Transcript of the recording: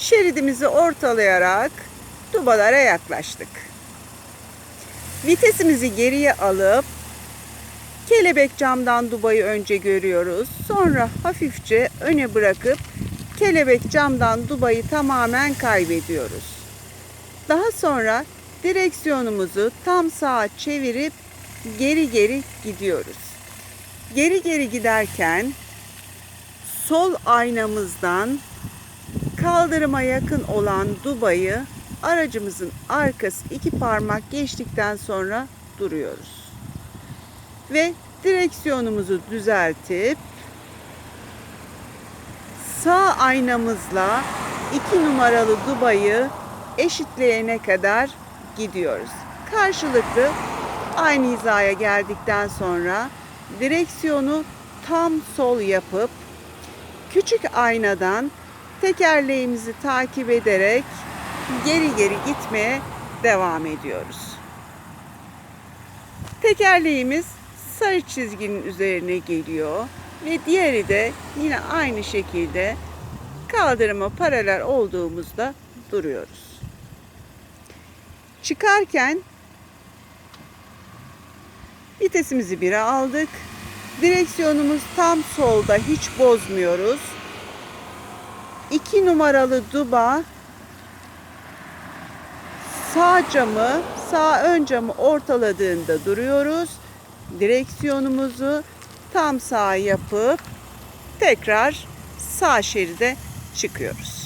şeridimizi ortalayarak dubalara yaklaştık. Vitesimizi geriye alıp kelebek camdan dubayı önce görüyoruz. Sonra hafifçe öne bırakıp kelebek camdan dubayı tamamen kaybediyoruz. Daha sonra direksiyonumuzu tam sağa çevirip geri geri gidiyoruz. Geri geri giderken sol aynamızdan kaldırıma yakın olan dubayı aracımızın arkası iki parmak geçtikten sonra duruyoruz. Ve direksiyonumuzu düzeltip sağ aynamızla iki numaralı dubayı eşitleyene kadar gidiyoruz. Karşılıklı aynı hizaya geldikten sonra direksiyonu tam sol yapıp küçük aynadan tekerleğimizi takip ederek geri geri gitmeye devam ediyoruz. Tekerleğimiz sarı çizginin üzerine geliyor ve diğeri de yine aynı şekilde kaldırıma paralel olduğumuzda duruyoruz. Çıkarken vitesimizi 1'e aldık. Direksiyonumuz tam solda hiç bozmuyoruz. 2 numaralı duba sağ camı, sağ ön camı ortaladığında duruyoruz. Direksiyonumuzu tam sağ yapıp tekrar sağ şeride çıkıyoruz.